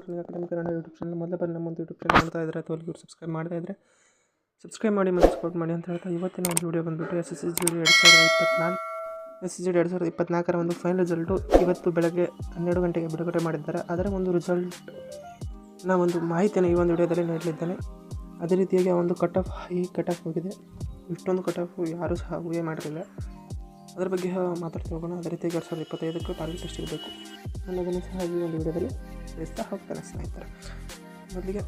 YouTube channel ಮೊದಲ ಬಾರಿ ನಮ್ಮ ಒಂದು ಯೂಟ್ಯೂಬ್ ಚಾನಲ್ ಮಾಡ್ತಾ ಇದ್ದರೆ ಅಥವಾ ಇವ್ರು ಸಬ್ಸ್ಕ್ರೈಬ್ ಮಾಡ್ತಾ ಇದ್ದರೆ ಸಬ್ಸ್ಕ್ರೈಬ್ ಮಾಡಿ ಮತ್ತು ಸಪೋರ್ಟ್ ಮಾಡಿ ಅಂತ ಹೇಳ್ತಾ ಇವತ್ತಿನ ಒಂದು ವಿಡಿಯೋ ಬಂದುಬಿಟ್ಟು ಎಸ್ ಎಸ್ ಎಸ್ ಜಿ ಎರಡು ಸಾವಿರದ ಇಪ್ಪತ್ನಾಲ್ಕು ಎಸ್ ಎಸ್ ಜಿ ಎರಡು ಸಾವಿರದ ಇಪ್ಪತ್ನಾಲ್ಕರ ಒಂದು ಫೈನಲ್ ರಿಸಲ್ಟು ಇವತ್ತು ಬೆಳಗ್ಗೆ ಹನ್ನೆರಡು ಗಂಟೆಗೆ ಬಿಡುಗಡೆ ಮಾಡಿದ್ದಾರೆ. ಅದರ ಒಂದು ರಿಸಲ್ಟ್ ರಿಸಲ್ಟ್ನ ಒಂದು ಮಾಹಿತಿಯನ್ನು ಈ ಒಂದು ವಿಡಿಯೋದಲ್ಲಿ ನೀಡಲಿದ್ದೇನೆ. ಅದೇ ರೀತಿಯಾಗಿ ಆ ಒಂದು cut off high cut off ಹೋಗಿದೆ ಇಷ್ಟೊಂದು ಕಟ್ ಆಫ್ ಯಾರೂ ಸಹ ಊಹೆ ಮಾಡಿರಲಿಲ್ಲ. ಅದರ ಬಗ್ಗೆ ಮಾತಾಡ್ತಾ ಹೋಗೋಣ. ಅದೇ ರೀತಿಯಾಗಿ ಎರಡು ಸಾವಿರದ ಇಪ್ಪತ್ತೈದಕ್ಕೆ ಟಾರ್ಗೆಟ್ ಎಷ್ಟು ಇರಬೇಕು ಅನ್ನೋದನ್ನು ಸಹ ಈ ಒಂದು ವಿಡಿಯೋದಲ್ಲಿ ತಿಳಿಸ್ತಾ ಹೋಗ್ತಾನೆ ಸ್ನೇಹಿತರೆ ಮೊದಲಿಗೆ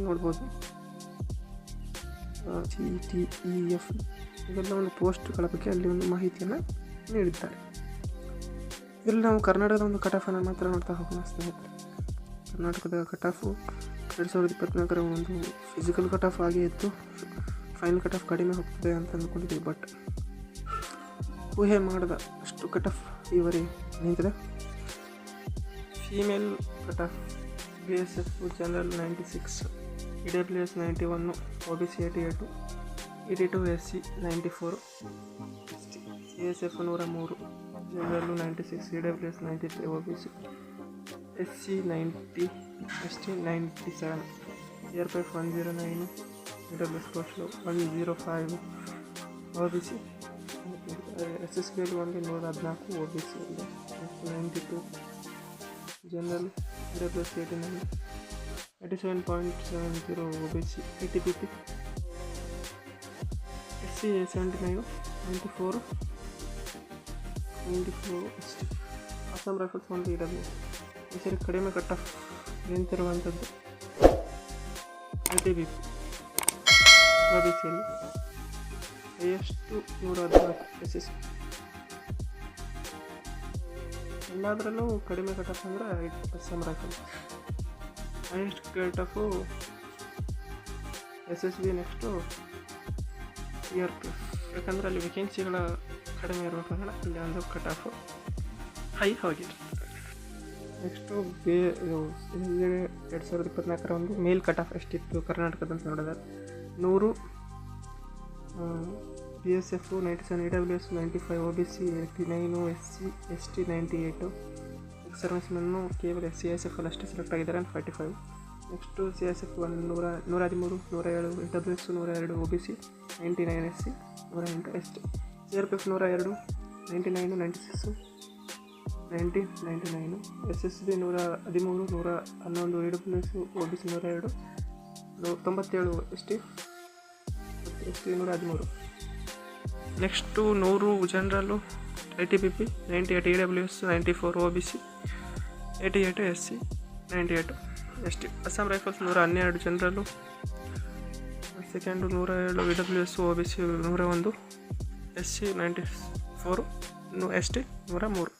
ನೋಡ್ಬೋದು ಸಿ ಟಿ ಇ ಎಫ್ ಇವೆಲ್ಲ ಒಂದು ಪೋಸ್ಟ್ಗಳ ಬಗ್ಗೆ ಅಲ್ಲಿ ಒಂದು ಮಾಹಿತಿಯನ್ನು ನೀಡಿದ್ದಾರೆ ಇದರಲ್ಲಿ ನಾವು ಕರ್ನಾಟಕದ ಒಂದು ಕಟ್ ಆಫನ್ನು ಮಾತ್ರ ನೋಡ್ತಾ ಹೋಗೋಣ ಸ್ನೇಹಿತರೆ ಕರ್ನಾಟಕದ ಕಟ್ ಆಫು ಎರಡು ಸಾವಿರದ ಇಪ್ಪತ್ತ್ನಾಲ್ಕರ ಒಂದು ಫಿಸಿಕಲ್ ಕಟ್ ಆಫ್ ಆಗೇ ಇತ್ತು ಫೈನಲ್ ಕಟ್ ಆಫ್ ಕಡಿಮೆ ಹೋಗ್ತದೆ ಅಂತ ಅಂದ್ಕೊಂಡಿದ್ದೀವಿ ಬಟ್ ಊಹೆ ಮಾಡಿದ ಅಷ್ಟು ಕಟ್ ಆಫ್ ಇವರಿ ನಿಂತಿದೆ female cut off B S F general ninety six E W S ninety one O B C eighty eight eighty two S C ninety four C S F ನೂರ ಮೂರು general ninety six E W S ninety three O B C S C ninety S T ninety seven C R P F one zero nine E W S post one zero five O B C S S ಬಿಯಲ್ಲಿ ಒಂದು ನೂರ ಹದಿನಾಲ್ಕು O B C ಅಲ್ಲಿ ninety two general E W S eighty nine eighty seven point seven zero O B C eighty P P S C seventy nine ninety four ninety four S T Assam rifles ಒಂದು E W ಈ ಸರಿ ಕಡಿಮೆ cut off ನಿಂತಿರುವಂಥದ್ದು I T B P O B ಸಿಯಲ್ಲಿ highest ನೂರ ಹದಿನಾಲ್ಕು S S ಎಲ್ಲದರಲ್ಲೂ ಕಡಿಮೆ cut off ಅಂದರೆ Assam rifles highest off S S B next year P ಯಾಕಂದರೆ ಅಲ್ಲಿ ವೇಕೆನ್ಸಿಗಳ ಕಡಿಮೆ ಇರಬೇಕಂದ್ರೆ ಅಲ್ಲಿ ಒಂದು ಕಟ್ ಆಫು ಹೈ ಆಗಿರುತ್ತೆ ನೆಕ್ಸ್ಟು ಬೇ ಎರಡು ಸಾವಿರದ ಇಪ್ಪತ್ತ್ನಾಲ್ಕರ ಒಂದು ಮೇಲ್ ಕಟ್ ಆಫ್ ಎಷ್ಟಿತ್ತು ಕರ್ನಾಟಕದಂತ ನೋಡಿದ್ರೆ ನೂರು B S F ninety seven E W S ninety five O B C eighty nine S C S T ninety eight ex service men ಕೇವಲ ಎಸ್ ಸಿ ಎಸ್ ಎಫ್ ಅಲ್ಲಿ ಅಷ್ಟೇ ಸೆಲೆಕ್ಟ್ ಆಗಿದ್ದಾರೆ forty five next C S F one ನೂರ ನೂರ ಹದಿಮೂರು, ನೂರ ಏಳು E W S ನೂರ ಎರಡು O B C ninety nine S C ನೂರ ಎಂಟು S T C R P F ನೂರ ಎರಡು ninety nine ninety six ninety ninety nine S S B ನೂರ ಹದಿಮೂರು, ನೂರ ಹನ್ನೊಂದು E W S O B C ನೂರ ಎರಡು ತೊಂಬತ್ತೇಳು ಎಸ್ ಟಿ ಎಸ್ ಟಿ ನೂರ ಹದಿಮೂರು. ನೆಕ್ಸ್ಟು ನೂರು general, I T P P, ninety eight E W S, ninety four O B C, eighty eight S C, ninety eight S T. Assam rifles ನೂರ ಹನ್ನೆರಡು general, second ನೂರ ಏಳು E W S, O B C ನೂರ ಒಂದು, S C ninety four S T ನೂರ ಮೂರು.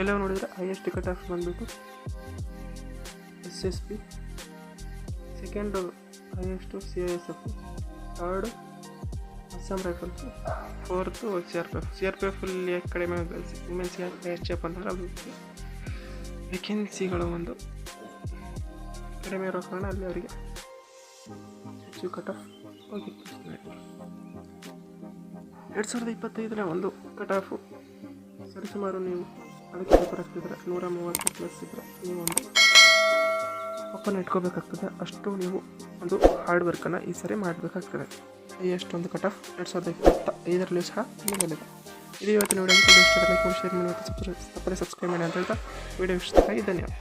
ಎಲ್ಲ ನೋಡಿದರೆ ಹೈಯೆಸ್ಟ್ ಕಟ್ ಆಫ್ ಬಂದುಬಿಟ್ಟು S S P second highest C I S F third Assam rifles fourth C R P F C R P ಎಫಲ್ಲಿ ಕಡಿಮೆ women's H F ಅಂದ್ರೆ ಅದು ವೇಕೆನ್ಸಿಗಳು ಒಂದು ಕಡಿಮೆ ಇರೋ ಕಾರಣ ಅಲ್ಲಿ ಅವರಿಗೆ ಹೆಚ್ಚು ಕಟ್ ಆಫ್ ಹೋಗಿತ್ತು ಎರಡು ಸಾವಿರದ ಇಪ್ಪತ್ತೈದರ ಒಂದು ಕಟ್ ಆಫು ಸರಿಸುಮಾರು ನೀವು ಅದಕ್ಕೆ ಹಾಕ್ತಿದ್ರೆ ನೂರ ಮೂವತ್ತು ಪ್ಲಸ್ ಇದ್ದರೆ ನೀವು ಒಂದು ಓಪನ್ ಇಟ್ಕೋಬೇಕಾಗ್ತದೆ. ಅಷ್ಟು ನೀವು ಒಂದು ಹಾರ್ಡ್ ವರ್ಕನ್ನು ಈ ಸರಿ ಮಾಡಬೇಕಾಗ್ತದೆ. ಎಷ್ಟೊಂದು ಕಟ್ ಆಫ್ ಎರಡು ಸಾವಿರದ ಇಪ್ಪತ್ತ ಐದರಲ್ಲೂ ಸಹ ನಿಲ್ಲಲಿದೆ ಇದು ಇವತ್ತಿನ ವಿಡಿಯೋ ಇಷ್ಟ ಶೇರ್ ಮಾಡಿ ಮತ್ತು ಸಬ್ಸ್ಕ್ರೈಬ್ ಮಾಡಿ ಅಂತ ಹೇಳ್ತಾ, ವಿಡಿಯೋ ವಿಷಯ ಧನ್ಯವಾದ.